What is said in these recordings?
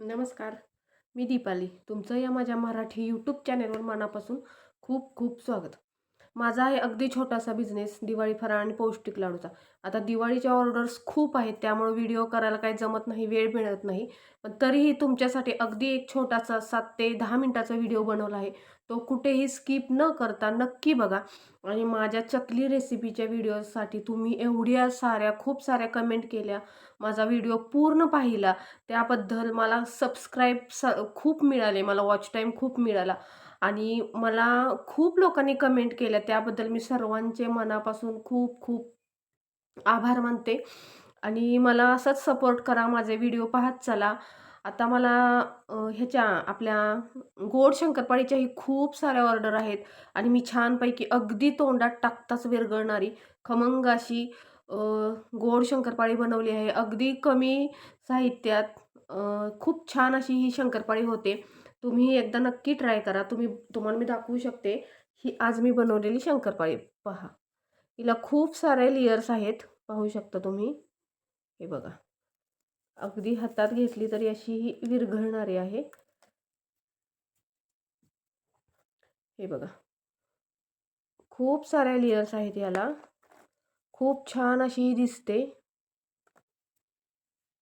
नमस्कार मी दीपाली. तुमचं या माझ्या मराठी यूट्यूब चॅनेलवर मनापासून खूप खूप स्वागत. माझा आहे अगदी छोटासा बिझनेस दिवाळी फराळ आणि पौष्टिक लाडूचा. आता दिवाळीच्या ऑर्डर्स खूप आहेत त्यामुळे व्हिडिओ करायला काही जमत नाही वेळ मिळत नाही. पण तरीही तुमच्यासाठी अगदी एक छोटासा सात ते दहा मिनटाचा व्हिडिओ बनवला आहे. तो कुठेही स्किप न करता नक्की बघा. आणि माझ्या चकली रेसिपीच्या व्हिडिओसाठी तुम्ही एवढ्या साऱ्या खूप साऱ्या कमेंट केल्या. माझा व्हिडिओ पूर्ण पाहिला. त्याबद्दल मला सबस्क्राईब स खूप मिळाले. मला वॉच टाईम खूप मिळाला. आणि मला खूप लोकांनी कमेंट केल्या. त्याबद्दल मी सर्वांचे मनापासून खूप खूप आभार मानते. आणि मला असंच सपोर्ट करा. माझे व्हिडिओ पाहत चला. आता मला ह्याच्या आपल्या गोड शंकरपाळीच्याही खूप साऱ्या ऑर्डर आहेत. आणि मी छानपैकी अगदी तोंडात टाकताच विरघळणारी खमंग अशी गोड शंकरपाळी बनवली आहे. अगदी कमी साहित्यात खूप छान अशी ही शंकरपाळी होते. तुम्ही एकदा नक्की ट्राय करा. तुम्ही, तुम्हाला मी दाखवू शकते, ही आज मी बनवलेली शंकरपाळी. पहा. हिला खूप सारे लेयर्स आहेत. पाहू शकता तुम्ही. हे बघा. अगदी हातात घेतली तरी अशी ही विरघळणारी आहे. हे बघा. खूप साऱ्या लेयर्स आहेत याला. खूप छान अशी ही दिसते.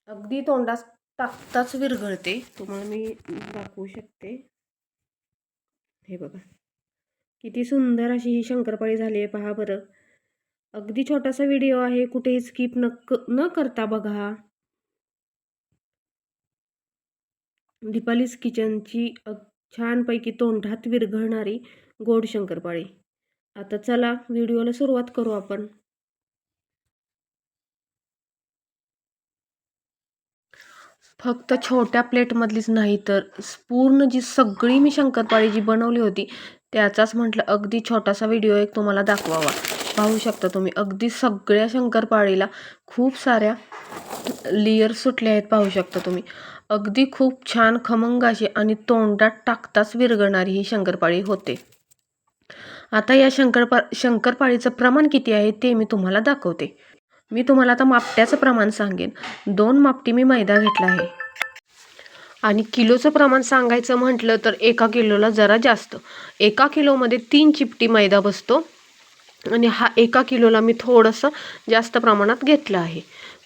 अगदी तोंडात टाकताच विरघळते. तुम्हाला मी दाखवू शकते. हे बघा. किती सुंदर अशी ही शंकरपाळी झाली आहे. पहा बरं. अगदी छोटासा व्हिडिओ आहे. कुठेही स्किप न न करता बघा. दीपालीस किचनची अग छानपैकी तोंडात विरघळणारी गोड शंकरपाळी. आता चला व्हिडिओला सुरुवात करू आपण. फक्त छोट्या प्लेटमधलीच नाही तर पूर्ण जी सगळी मी शंकरपाळी जी बनवली होती त्याचाच म्हटलं अगदी छोटासा व्हिडिओ एक तुम्हाला दाखवावा. पाहू शकता तुम्ही अगदी सगळ्या शंकरपाळीला खूप साऱ्या लेयर सुटले आहेत पाहू शकता तुम्ही. अगदी खूप छान खमंग अशी आणि तोंडात टाकताच विरघळणारी ही शंकरपाळी होते. आता या शंकरपा शंकरपाळीचं प्रमाण किती आहे ते मी तुम्हाला दाखवते. मी तुम्हाला आता मापट्याचं प्रमाण सांगेन. दोन मापटी मी मैदा घेतला आहे. आणि किलोचं प्रमाण सांगायचं म्हटलं तर एका किलोला जरा जास्त. एका किलोमध्ये तीन चिपटी मैदा बसतो. आणि हा एका किलोला मी थोडंसं जास्त प्रमाणात घेतलं आहे.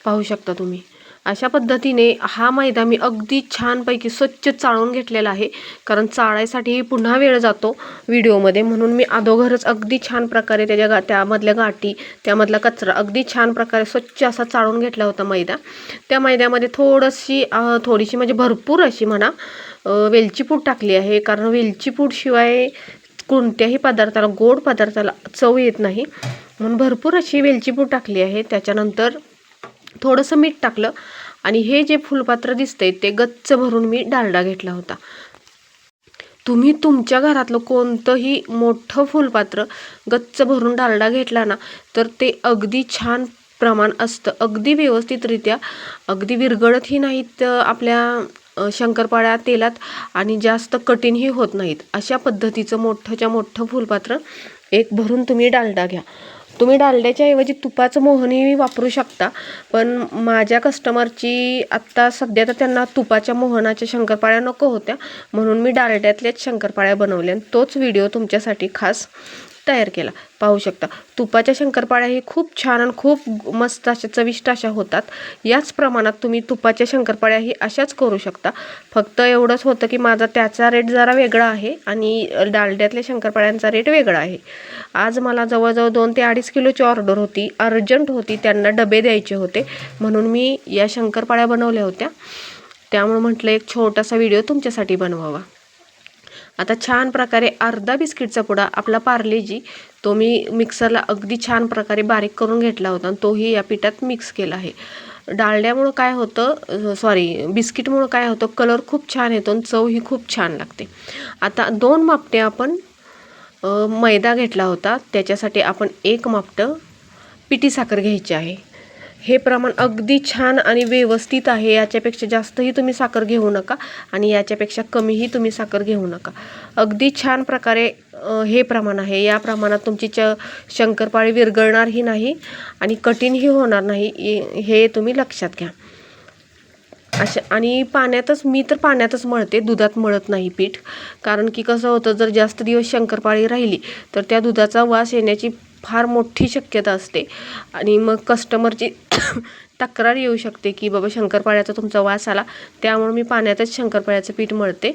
पाहू शकता तुम्ही. अशा पद्धतीने हा मैदा मी अगदी छानपैकी स्वच्छ चाळून घेतलेला आहे. कारण चाळायसाठी पुन्हा वेळ जातो व्हिडिओमध्ये. म्हणून मी अगोदरच अगदी छान प्रकारे त्याच्या गा त्यामधल्या गाठी त्यामधला कचरा अगदी छान प्रकारे स्वच्छ असा चाळून घेतला होता मैदा. त्या मैद्यामध्ये थोडीशी थोडीशी म्हणजे भरपूर अशी म्हणा वेलची पूड टाकली आहे. कारण वेलची शिवाय कोणत्याही पदार्थाला गोड पदार्थाला चव येत नाही. म्हणून भरपूर अशी वेलची पूड टाकली आहे. त्याच्यानंतर थोडंसं मीठ टाकलं आणि हे जे फुलपात्र दिसतंय ते गच्च भरून मी डालडा घेतला होता. तुम्ही तुमच्या घरातलं कोणतंही मोठं फुलपात्र गच्च भरून डालडा घेतला ना तर ते अगदी छान प्रमाण असतं. अगदी व्यवस्थितरित्या अगदी विरगळतही नाहीत आपल्या शंकरपाळ्या तेलात आणि जास्त कठीणही होत नाहीत. अशा पद्धतीचं मोठंच्या मोठं फुलपात्र एक भरून तुम्ही डालडा घ्या. तुम्ही डालड्याच्या ऐवजी तुपाचं मोहनही वापरू शकता पण माझ्या कस्टमरची आत्ता सध्या तर त्यांना तुपाच्या मोहनाच्या शंकरपाळ्या नको होत्या म्हणून मी डालड्यातल्याच शंकरपाळ्या बनवल्या. आणि तोच व्हिडिओ तुमच्यासाठी खास तयार केला. पाहू शकता तुपाच्या शंकरपाळ्या ही खूप छान आणि खूप मस्त अशा चविष्ट अशा होतात. याच प्रमाणात तुम्ही तुपाच्या शंकरपाळ्या ही अशाच करू शकता. फक्त एवढंच होतं की माझा त्याचा रेट जरा वेगळा आहे आणि डालड्यातल्या शंकरपाळ्यांचा रेट वेगळा आहे. आज मला जवळजवळ दोन ते अडीच किलोची ऑर्डर होती अर्जंट होती त्यांना डबे द्यायचे होते. म्हणून मी या शंकरपाळ्या बनवल्या होत्या. त्यामुळे म्हटलं एक छोटासा व्हिडिओ तुमच्यासाठी बनवावा. आता छान प्रकारे अर्धा बिस्किटचा पुडा आपला पार्लेजी तो मी मिक्सरला अगदी छान प्रकारे बारीक करून घेतला होता आणि तोही या पिठात मिक्स केला आहे. डाळड्यामुळं काय होतं सॉरी बिस्किटमुळं काय होतं कलर खूप छान येतो आणि चव ही खूप छान लागते. आता दोन मापटे आपण मैदा घेतला होता त्याच्यासाठी आपण एक मापटं पिठी साखर घ्यायची आहे. हे प्रमाण अगदी छान आणि व्यवस्थित आहे. याच्यापेक्षा जास्तही तुम्ही साखर घेऊ नका आणि याच्यापेक्षा कमीही तुम्ही साखर घेऊ नका. अगदी छान प्रकारे हे प्रमाण आहे. या प्रमाणात तुमची च शंकरपाळी विरघळणारही नाही आणि कठीणही होणार नाही. हे तुम्ही लक्षात घ्या. अशा आणि पाण्यातच मी तर पाण्यातच मळते. दुधात मळत नाही पीठ. कारण की कसं होतं जर जास्त दिवस शंकरपाळी राहिली तर त्या दुधाचा वास येण्याची फार मोठी शक्यता असते. आणि मग कस्टमरची तक्रार येऊ शकते की बाबा शंकरपाळ्याचा तुमचा वास आला. त्यामुळे मी पाण्यातच शंकरपाळ्याचं पीठ मळते.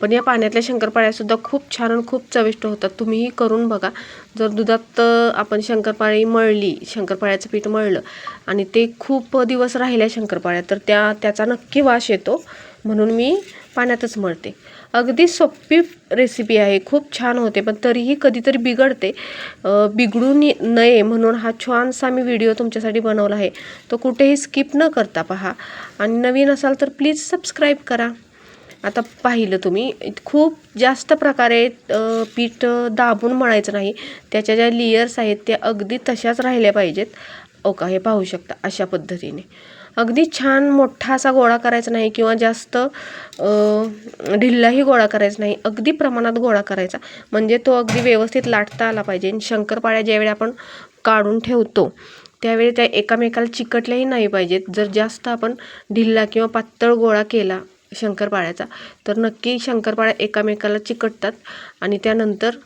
पण या पाण्यातल्या शंकरपाळ्यासुद्धा खूप छान आणि खूप चविष्ट होतात. तुम्हीही करून बघा. जर दुधात आपण शंकरपाळी मळली शंकरपाळ्याचं पीठ मळलं आणि ते खूप दिवस राहिल्या शंकरपाळ्या तर त्या त्याचा नक्की वास येतो. म्हणून मी पाण्यातच मळते. अगदी सोपी रेसिपी आहे. खूप छान होते पण तरीही कधीतरी बिघडते. बिघडू नये म्हणून हा छानसा मी व्हिडिओ तुमच्यासाठी बनवला आहे. तो कुठेही स्किप न करता पहा. आणि नवीन असाल तर प्लीज सबस्क्राईब करा. आता पाहिलं तुम्ही खूप जास्त प्रकारे पीठ दाबून म्हणायचं नाही. त्याच्या ज्या लेयर्स आहेत त्या अगदी तशाच राहिल्या पाहिजेत. ओ का हे पाहू शकता अशा पद्धतीने. अगदी छान मोठा असा गोळा करायचा नाही किंवा जास्त ढिल्लाही गोळा करायचा नाही. अगदी प्रमाणात गोळा करायचा. म्हणजे तो अगदी व्यवस्थित लाटता आला पाहिजे. आणि शंकरपाळ्या ज्यावेळी आपण काढून ठेवतो त्यावेळी त्या एकामेकाला चिकटल्याही नाही पाहिजेत. जर जास्त आपण ढिल्ला किंवा पातळ गोळा केला शंकरपाळ्याचा तर नक्की शंकरपाळ्या एकामेकाला चिकटतात आणि त्यानंतर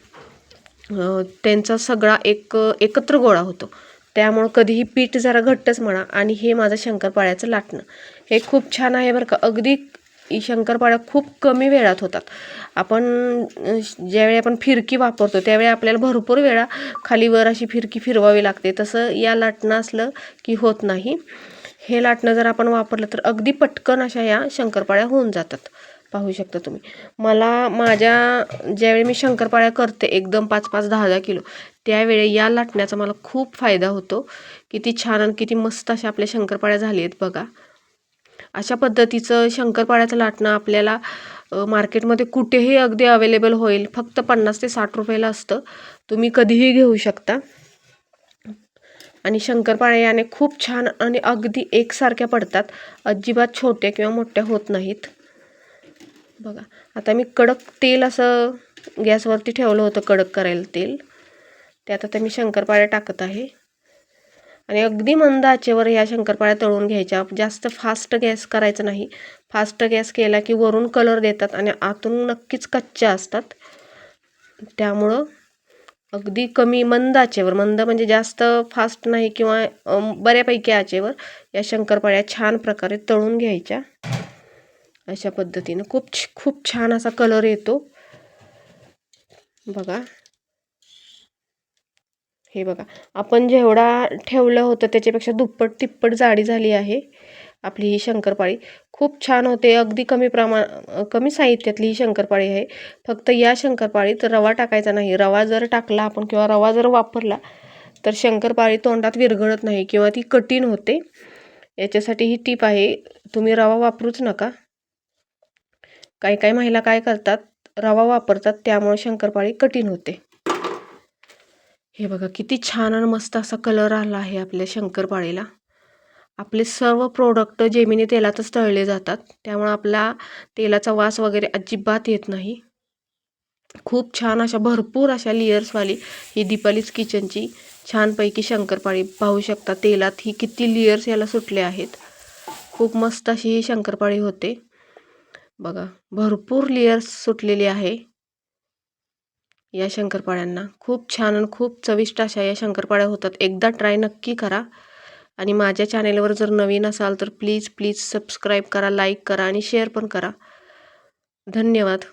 त्यांचा सगळा एक एकत्र गोळा होतो. त्यामुळं कधीही पीठ जरा घट्टच म्हणा आणि हे माझं शंकरपाळ्याचं लाटणं. हे खूप छान आहे बरं का. अगदी शंकरपाळ्या खूप कमी वेळात होतात. आपण ज्यावेळी आपण फिरकी वापरतो त्यावेळी आपल्याला भरपूर वेळा खाली वर अशी फिरकी फिरवावी लागते. तसं या लाटणं असलं की होत नाही. हे लाटणं जर आपण वापरलं तर अगदी पटकन अशा या शंकरपाळ्या होऊन जातात. पाहू शकता तुम्ही. मला माझ्या ज्यावेळी मी शंकरपाळ्या करते एकदम पाच पाच दहा दहा किलो त्यावेळी या लाटण्याचा मला खूप फायदा होतो. किती छान आणि किती मस्त अशा आपल्या शंकरपाळ्या झाली आहेत बघा. अशा पद्धतीचं शंकरपाळ्याचं लाटणं आपल्याला मार्केटमध्ये कुठेही अगदी अवेलेबल होईल. फक्त पन्नास ते साठ रुपयाला असतं. तुम्ही कधीही घेऊ शकता. आणि शंकरपाळ्या याने खूप छान आणि अगदी एकसारख्या पडतात. अजिबात छोट्या किंवा मोठ्या होत नाहीत. बघा. आता मी कडक तेल असं गॅसवरती ठेवलं होतं कडक करायला तेल. त्यात आता मी शंकरपाळ्या टाकत आहे. आणि अगदी मंद आचेवर ह्या शंकरपाळ्या तळून घ्यायच्या. जास्त फास्ट गॅस करायचा नाही. फास्ट गॅस केला की वरून कलर देतात आणि आतून नक्कीच कच्च्या असतात. त्यामुळं अगदी कमी मंद आचेवर मंद म्हणजे जास्त फास्ट नाही किंवा बऱ्यापैकी आचेवर या शंकरपाळ्या छान प्रकारे तळून घ्यायच्या. अशा पद्धतीनं. खूप छ- खूप छान असा कलर येतो. बघा. हे बघा. आपण जेवढा ठेवलं होतं त्याच्यापेक्षा दुप्पट तिप्पट जाडी झाली आहे आपली ही शंकरपाळी. खूप छान होते. अगदी कमी प्रमाण कमी साहित्यातली ही शंकरपाळी आहे. फक्त या शंकरपाळीत रवा टाकायचा नाही. रवा जर टाकला आपण किंवा रवा जर वापरला तर शंकरपाळी तोंडात विरघळत नाही किंवा ती कठीण होते. याच्यासाठी ही टीप आहे. तुम्ही रवा वापरूच नका. काही काही महिला काय करतात? रवा वापरतात. त्यामुळे शंकरपाळी कठीण होते. हे बघा किती छान आणि मस्त असा कलर आला आहे आपल्या शंकरपाळीला. आपले सर्व प्रोडक्ट जेमिनी तेलातच तळले जातात. त्यामुळे आपला तेलाचा वास वगैरे अजिबात येत नाही. खूप छान अशा भरपूर अशा लेयर्सवाली ही दीपालीच किचनची छानपैकी शंकरपाळी पाहू शकता. तेलात ही किती लेयर्स याला सुटले आहेत. खूप मस्त अशी ही शंकरपाळी होते. बघा भरपूर लेयर्स सुटलेली आहे या शंकरपाळ्यांना. खूप छान आणि खूप चविष्ट अशा या शंकरपाळ्या होतात. एकदा ट्राय नक्की करा. आणि माझ्या चॅनेलवर जर नवीन असाल तर प्लीज प्लीज सबस्क्राईब करा लाईक करा आणि शेअर पण करा. धन्यवाद.